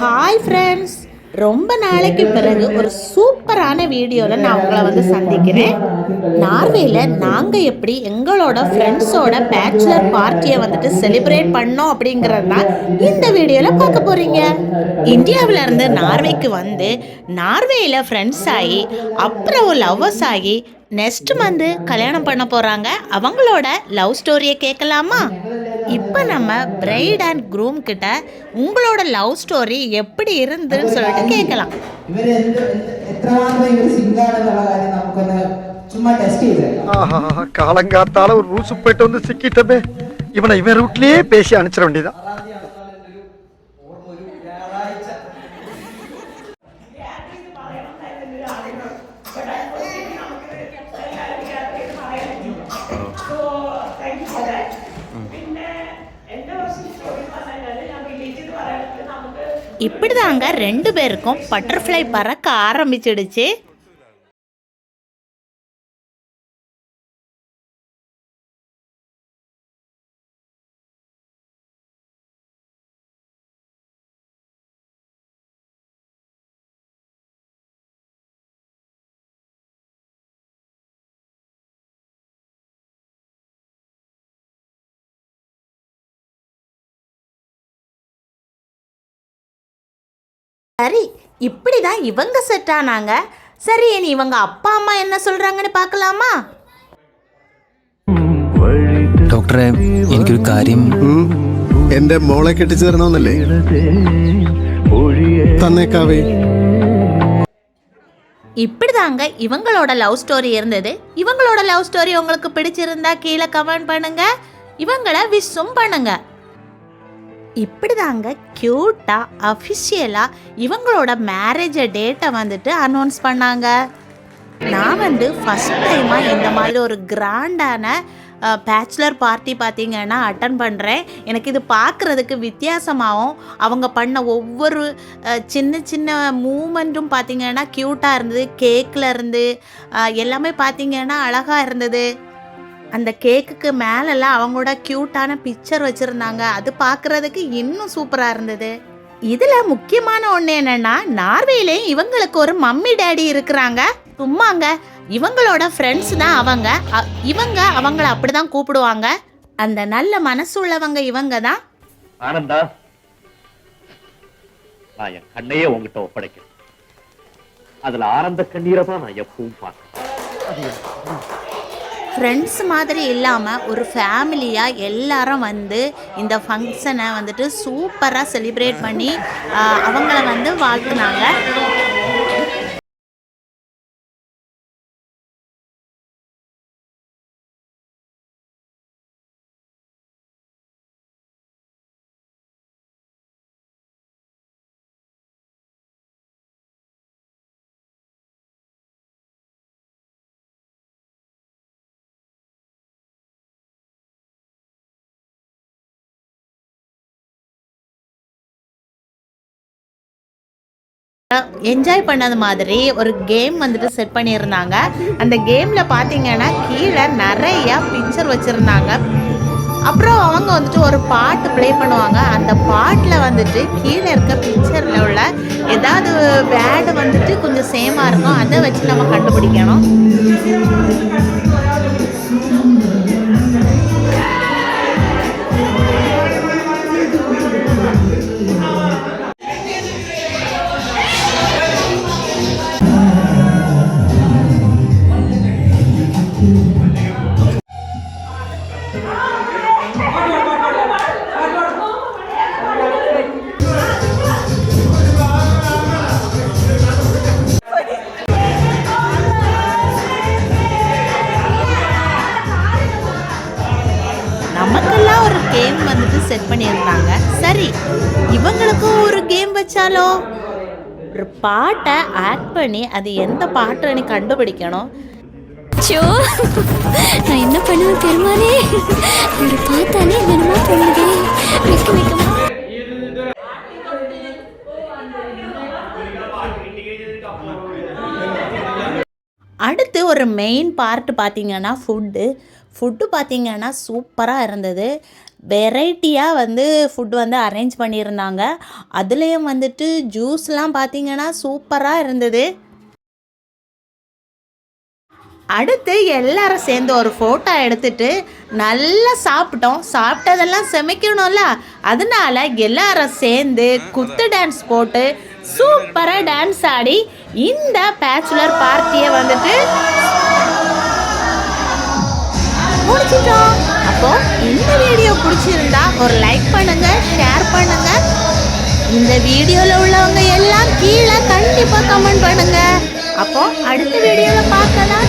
Hi friends ரொம்ப நாளைக்கு பிறகு ஒரு சூப்பரான வீடியோவில் நான் உங்களை வந்து சந்திக்கிறேன். நார்வேல நாங்கள் எப்படி எங்களோட ஃப்ரெண்ட்ஸோட பேச்சுலர் பார்ட்டியை வந்துட்டு செலிப்ரேட் பண்ணோம் அப்படிங்கிறது தான் இந்த வீடியோவில் பார்க்க போகிறீங்க இந்தியாவிலேருந்து நார்வேக்கு வந்து நார்வேயில் ஃப்ரெண்ட்ஸ் ஆகி அப்புறம் லவ்வர்ஸ் ஆகி நெக்ஸ்ட் மந்த் கல்யாணம் பண்ண போகிறாங்க அவங்களோட லவ் ஸ்டோரியை கேட்கலாமா? இப்போ நம்ம பிரைட் அண்ட் க்ரூம் கிட்ட உங்களோட லவ் ஸ்டோரி எப்படி இருந்துன்னு சொல்லிட்டு கேட்கலாம். காலங்காத்தால ஒரு ரூசு போயிட்டு வந்து சிக்கிட்டமே. இவனை இவன் ரூட்லயே பேசி அனுப்பிச்சிட வேண்டியதான் இப்படி தாங்க ரெண்டு பேருக்கும் பட்டர்ஃப்ளை பறக்க ஆரம்பிச்சிடுச்சு. சரி இப்படி தான் இவங்க செட் ஆனாங்க சரி இனி இவங்க அப்பா அம்மா என்ன சொல்றாங்கன்னு பார்க்கலாமா ഡോക്ടറെ എനിക്കൊരു കാര്യം ഉം. എന്റെ മോളെ കെട്ടിച്ചു തരണമെന്നല്ലേ തന്നേക്കാവേ இப்படி தாங்க இவங்களோட லவ் ஸ்டோரி இருந்தது இவங்களோட லவ் ஸ்டோரி உங்களுக்கு பிடிச்சிருந்தா கீழே கமெண்ட் பண்ணுங்க இவங்கள விஷும் பண்ணுங்க இப்படி தாங்க க்யூட்டாக அஃபிஷியலாக இவங்களோட மேரேஜ் டேட்டை வந்துட்டு அனௌன்ஸ் பண்ணாங்க. நான் வந்து ஃபஸ்ட் டைமாக இந்த மாதிரி ஒரு கிராண்டான பேச்சுலர் பார்ட்டி பார்த்தீங்கன்னா அட்டன் பண்ணுறேன் எனக்கு இது பார்க்குறதுக்கு வித்தியாசமாகவும் அவங்க பண்ண ஒவ்வொரு சின்ன சின்ன மூமெண்ட்டும் பார்த்தீங்கன்னா க்யூட்டாக இருந்தது. கேக்கில் இருந்து எல்லாமே பார்த்தீங்கன்னா அழகாக இருந்தது. அந்த கேக்குக்கு மேலெல்லாம் அவங்களோட க்யூட்டான பிக்சர் வச்சுருந்தாங்க. அது பார்க்குறதுக்கு இன்னும் சூப்பராக இருந்தது. இதில் முக்கியமான ஒன்று என்னென்னா நார்வேலையும் இவங்களுக்கு ஒரு மம்மி டேடி இருக்கிறாங்க. சும்மாங்க இவங்களோட ஃப்ரெண்ட்ஸ் தான் அவங்க. இவங்க அவங்கள அப்படி தான் கூப்பிடுவாங்க. அந்த நல்ல மனசு உள்ளவங்க இவங்க தான். ஆனந்தா நான் என் கண்ணையே உங்ககிட்ட ஒப்படைக்கிறேன். அதுல ஆனந்த கண்ணீரை தான் நான் எப்பவும் பார்க்கிறேன். ஃப்ரெண்ட்ஸ் மாதிரி இல்லாமல் ஒரு ஃபேமிலியாக எல்லாரும் வந்து இந்த ஃபங்க்ஷனை வந்துட்டு சூப்பராக செலிப்ரேட் பண்ணி அவங்கள வந்து வாழ்த்துனாங்க. என்ஜாய் பண்ணது மாதிரி ஒரு கேம் வந்துட்டு செட் பண்ணியிருந்தாங்க. அந்த கேமில் பார்த்தீங்கன்னா கீழே நிறையா பிக்சர் வச்சுருந்தாங்க. அப்புறம் அவங்க வந்துட்டு ஒரு பாட்டு ப்ளே பண்ணுவாங்க. அந்த பாட்டில் வந்துட்டு கீழே இருக்க பிக்சரில் உள்ள ஏதாவது வேர்டு வந்துட்டு கொஞ்சம் சேமாக இருக்கும். அதை வச்சு நம்ம கண்டுபிடிக்கணும். செட் பண்ணியிருந்தாங்க. சரி இவங்களுக்கும் ஒரு கேம் வச்சாலோ ஒரு பாட்டை ஆட் பண்ணி அது எந்த பாட்டுன்னு கண்டுபிடிக்கணும். அச்சோ நான் என்ன பண்ணுவேன் பெருமானே அவரை பார்த்தாலே என்னமா தோணுதே. வெக்க வெக்கமா அடுத்து ஒரு மெயின் பார்ட் பார்த்தீங்கன்னா ஃபுட்டு ஃபுட்டு பார்த்திங்கன்னா சூப்பராக இருந்தது. வெரைட்டியாக வந்து ஃபுட் வந்து அரேஞ்ச் பண்ணியிருந்தாங்க. அதுலேயும் வந்துட்டு ஜூஸ்லாம் பார்த்திங்கன்னா சூப்பராக இருந்தது. அடுத்து எல்லாரும் சேர்ந்து ஒரு ஃபோட்டோ எடுத்துட்டு நல்லா சாப்பிட்டோம். சாப்பிட்டதெல்லாம் செமைக்கணும்ல. அதனால எல்லாரும் சேர்ந்து குத்து டான்ஸ் போட்டு சூப்பராக டான்ஸ் ஆடி இந்த பேச்சுலர் பார்ட்டியை வந்துட்டு முடிச்சிட்டோம். அப்போ இந்த வீடியோ பிடிச்சிருந்தா ஒரு லைக் பண்ணுங்க ஷேர் பண்ணுங்க. இந்த வீடியோல உள்ளவங்க எல்லாம் கீழே கண்டிப்பா கமெண்ட் பண்ணுங்க. அப்போ அடுத்த வீடியோல பார்க்கலாம்.